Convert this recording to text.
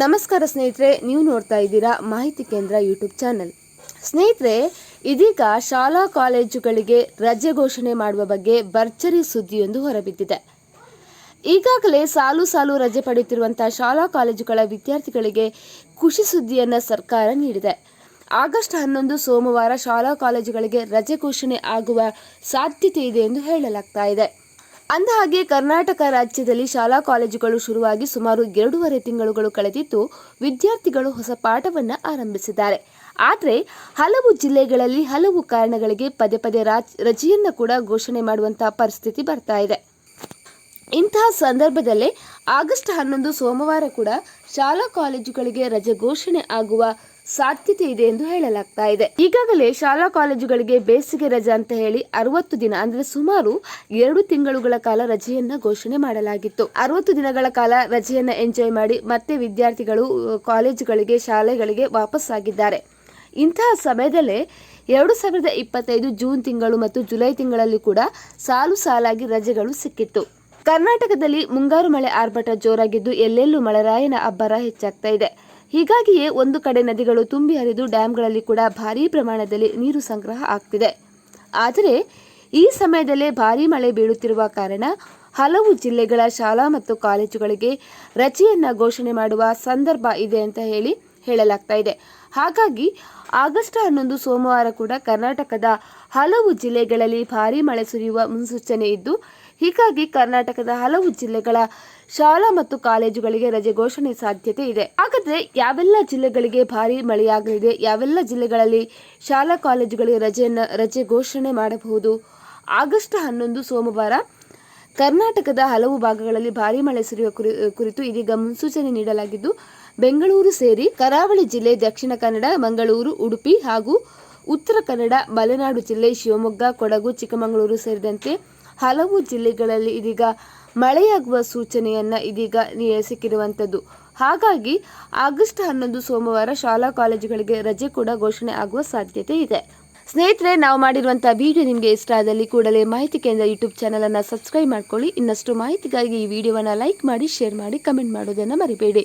ನಮಸ್ಕಾರ ಸ್ನೇಹಿತರೆ, ನೀವು ನೋಡ್ತಾ ಇದ್ದೀರಾ ಮಾಹಿತಿ ಕೇಂದ್ರ ಯೂಟ್ಯೂಬ್ ಚಾನೆಲ್. ಸ್ನೇಹಿತರೆ, ಇದೀಗ ಶಾಲಾ ಕಾಲೇಜುಗಳಿಗೆ ರಜೆ ಘೋಷಣೆ ಮಾಡುವ ಬಗ್ಗೆ ಭರ್ಜರಿ ಸುದ್ದಿಯೊಂದು ಹೊರಬಿದ್ದಿದೆ. ಈಗಾಗಲೇ ಸಾಲು ಸಾಲು ರಜೆ ಪಡೆಯುತ್ತಿರುವಂತಹ ಶಾಲಾ ಕಾಲೇಜುಗಳ ವಿದ್ಯಾರ್ಥಿಗಳಿಗೆ ಖುಷಿ ಸುದ್ದಿಯನ್ನು ಸರ್ಕಾರ ನೀಡಿದೆ. ಆಗಸ್ಟ್ ಹನ್ನೊಂದು ಸೋಮವಾರ ಶಾಲಾ ಕಾಲೇಜುಗಳಿಗೆ ರಜೆ ಘೋಷಣೆ ಆಗುವ ಸಾಧ್ಯತೆ ಇದೆ ಎಂದು ಹೇಳಲಾಗ್ತಾ ಇದೆ. ಅಂದಹಾಗೆ, ಕರ್ನಾಟಕ ರಾಜ್ಯದಲ್ಲಿ ಶಾಲಾ ಕಾಲೇಜುಗಳು ಶುರುವಾಗಿ ಸುಮಾರು ಎರಡೂವರೆ ತಿಂಗಳುಗಳು ಕಳೆದಿದ್ದು, ವಿದ್ಯಾರ್ಥಿಗಳು ಹೊಸ ಪಾಠವನ್ನು ಆರಂಭಿಸಿದ್ದಾರೆ. ಆದರೆ, ಹಲವು ಜಿಲ್ಲೆಗಳಲ್ಲಿ ಹಲವು ಕಾರಣಗಳಿಗೆ ಪದೇ ಪದೇ ರಾಜ್, ರಜೆಯನ್ನು ಕೂಡ ಘೋಷಣೆ ಮಾಡುವಂತಹ ಪರಿಸ್ಥಿತಿ ಬರ್ತಾ ಇದೆ. ಇಂತಹ ಸಂದರ್ಭದಲ್ಲೇ ಆಗಸ್ಟ್ ಹನ್ನೊಂದು ಸೋಮವಾರ ಕೂಡ ಶಾಲಾ ಕಾಲೇಜುಗಳಿಗೆ ರಜೆ ಘೋಷಣೆ ಆಗುವ ಸಾಧ್ಯತೆ ಇದೆ ಎಂದು ಹೇಳಲಾಗ್ತಾ ಇದೆ. ಈಗಾಗಲೇ ಶಾಲಾ ಕಾಲೇಜುಗಳಿಗೆ ಬೇಸಿಗೆ ರಜೆ ಅಂತ ಹೇಳಿ ಅರವತ್ತು ದಿನ ಅಂದ್ರೆ ಸುಮಾರು ಎರಡು ತಿಂಗಳುಗಳ ಕಾಲ ರಜೆಯನ್ನ ಘೋಷಣೆ ಮಾಡಲಾಗಿತ್ತು. ಅರವತ್ತು ದಿನಗಳ ಕಾಲ ರಜೆಯನ್ನ ಎಂಜಾಯ್ ಮಾಡಿ ಮತ್ತೆ ವಿದ್ಯಾರ್ಥಿಗಳು ಕಾಲೇಜುಗಳಿಗೆ, ಶಾಲೆಗಳಿಗೆ ವಾಪಸ್ಸಾಗಿದ್ದಾರೆ ಇಂತಹ ಸಮಯದಲ್ಲೇ ಎರಡು ಸಾವಿರದ ಇಪ್ಪತ್ತೈದು ಜೂನ್ ತಿಂಗಳು ಮತ್ತು ಜುಲೈ ತಿಂಗಳಲ್ಲಿ ಕೂಡ ಸಾಲು ಸಾಲಾಗಿ ರಜೆಗಳು ಸಿಕ್ಕಿತ್ತು. ಕರ್ನಾಟಕದಲ್ಲಿ ಮುಂಗಾರು ಮಳೆ ಆರ್ಭಟ ಜೋರಾಗಿದ್ದು ಎಲ್ಲೆಲ್ಲೂ ಮಳೆರಾಯನ ಅಬ್ಬರ ಹೆಚ್ಚಾಗ್ತಾ ಇದೆ. ಹೀಗಾಗಿಯೇ ಒಂದು ಕಡೆ ನದಿಗಳು ತುಂಬಿ ಹರಿದು ಡ್ಯಾಂಗಳಲ್ಲಿ ಕೂಡ ಭಾರೀ ಪ್ರಮಾಣದಲ್ಲಿ ನೀರು ಸಂಗ್ರಹ ಆಗ್ತಿದೆ. ಆದರೆ ಈ ಸಮಯದಲ್ಲೇ ಭಾರೀ ಮಳೆ ಬೀಳುತ್ತಿರುವ ಕಾರಣ ಹಲವು ಜಿಲ್ಲೆಗಳ ಶಾಲಾ ಮತ್ತು ಕಾಲೇಜುಗಳಿಗೆ ರಜೆಯನ್ನು ಘೋಷಣೆ ಮಾಡುವ ಸಂದರ್ಭ ಇದೆ ಅಂತ ಹೇಳಿ ಹೇಳಲಾಗ್ತಾ ಇದೆ. ಹಾಗಾಗಿ ಆಗಸ್ಟ್ ಹನ್ನೊಂದು ಸೋಮವಾರ ಕೂಡ ಕರ್ನಾಟಕದ ಹಲವು ಜಿಲ್ಲೆಗಳಲ್ಲಿ ಭಾರಿ ಮಳೆ ಸುರಿಯುವ ಮುನ್ಸೂಚನೆ ಇದ್ದು, ಹೀಗಾಗಿ ಕರ್ನಾಟಕದ ಹಲವು ಜಿಲ್ಲೆಗಳ ಶಾಲಾ ಮತ್ತು ಕಾಲೇಜುಗಳಿಗೆ ರಜೆ ಘೋಷಣೆ ಸಾಧ್ಯತೆ ಇದೆ. ಹಾಗಾದ್ರೆ ಯಾವೆಲ್ಲ ಜಿಲ್ಲೆಗಳಿಗೆ ಭಾರೀ ಮಳೆಯಾಗಲಿದೆ, ಯಾವೆಲ್ಲ ಜಿಲ್ಲೆಗಳಲ್ಲಿ ಶಾಲಾ ಕಾಲೇಜುಗಳಿಗೆ ರಜೆಯನ್ನು, ರಜೆ ಘೋಷಣೆ ಮಾಡಬಹುದು? ಆಗಸ್ಟ್ ಹನ್ನೊಂದು ಸೋಮವಾರ ಕರ್ನಾಟಕದ ಹಲವು ಭಾಗಗಳಲ್ಲಿ ಭಾರಿ ಮಳೆ ಸುರಿಯುವ ಕುರಿ- ಕುರಿತು ಇದೀಗ ಮುನ್ಸೂಚನೆ ನೀಡಲಾಗಿದ್ದು ಬೆಂಗಳೂರು ಸೇರಿ ಕರಾವಳಿ ಜಿಲ್ಲೆ, ದಕ್ಷಿಣ ಕನ್ನಡ, ಮಂಗಳೂರು, ಉಡುಪಿ ಹಾಗೂ ಉತ್ತರ ಕನ್ನಡ, ಮಲೆನಾಡು ಜಿಲ್ಲೆ, ಶಿವಮೊಗ್ಗ, ಕೊಡಗು, ಚಿಕ್ಕಮಗಳೂರು ಸೇರಿದಂತೆ ಹಲವು ಜಿಲ್ಲೆಗಳಲ್ಲಿ ಇದೀಗ ಮಳೆಯಾಗುವ ಸೂಚನೆಯನ್ನ ಇದೀಗ ಸಿಕ್ಕಿರುವಂಥದ್ದು. ಹಾಗಾಗಿ ಆಗಸ್ಟ್ ಹನ್ನೊಂದು ಸೋಮವಾರ ಶಾಲಾ ಕಾಲೇಜುಗಳಿಗೆ ರಜೆ ಕೂಡ ಘೋಷಣೆ ಆಗುವ ಸಾಧ್ಯತೆ ಇದೆ. ಸ್ನೇಹಿತರೆ, ನಾವು ಮಾಡಿರುವಂತಹ ವಿಡಿಯೋ ನಿಮಗೆ ಇಷ್ಟ ಆದಲ್ಲಿ ಕೂಡಲೇ ಮಾಹಿತಿ ಕೇಂದ್ರ ಯೂಟ್ಯೂಬ್ ಚಾನೆಲ್ ಅನ್ನ ಸಬ್ಸ್ಕ್ರೈಬ್ ಮಾಡ್ಕೊಳ್ಳಿ. ಇನ್ನಷ್ಟು ಮಾಹಿತಿಗಾಗಿ ಈ ವಿಡಿಯೋವನ್ನ ಲೈಕ್ ಮಾಡಿ ಶೇರ್ ಮಾಡಿ ಕಮೆಂಟ್ ಮಾಡೋದನ್ನು ಮರಿಬೇಡಿ.